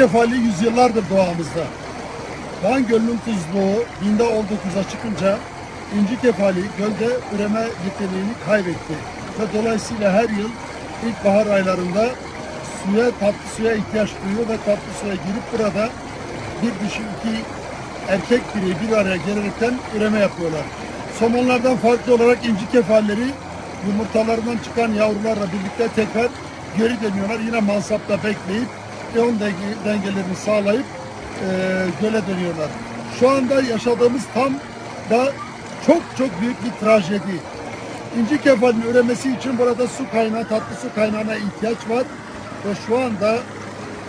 kefali yüzyıllardır doğamızda. Van Gölü'nün tuzluğu binde 19'a çıkınca inci kefali gölde üreme yeteneğini kaybetti. Ve dolayısıyla her yıl ilkbahar aylarında suya, tatlı suya ihtiyaç duyuyor ve tatlı suya girip burada bir dişi iki erkek bireyi bir araya gelerekten üreme yapıyorlar. Somonlardan farklı olarak inci kefalleri yumurtalarından çıkan yavrularla birlikte tekrar geri dönüyorlar. Yine mansapta bekleyip iyon denge- dengelerini sağlayıp e, göle dönüyorlar. Şu anda yaşadığımız tam da çok çok büyük bir trajedi. İnci kefalinin üremesi için burada su kaynağı, tatlı su kaynağına ihtiyaç var. Ve şu anda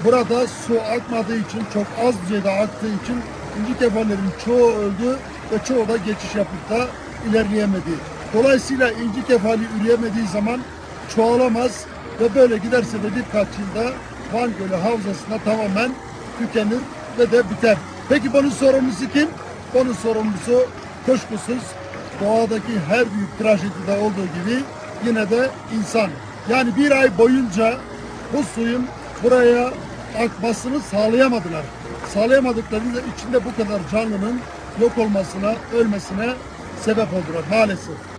burada su akmadığı için, çok az düzeyde aktığı için inci kefallerin çoğu öldü ve çoğu da geçiş yapıp da ilerleyemedi. Dolayısıyla inci kefali üreyemediği zaman çoğalamaz ve böyle giderse de birkaç yılda Van Gölü havzasında tamamen tükenir ve de biter. Peki bunun sorumlusu kim? Bunun sorumlusu kuşkusuz doğadaki her büyük trajedide olduğu gibi yine de insan. Yani bir ay boyunca bu suyun buraya akmasını sağlayamadılar. Sağlayamadıkları içinde bu kadar canlının yok olmasına, ölmesine sebep oldular maalesef.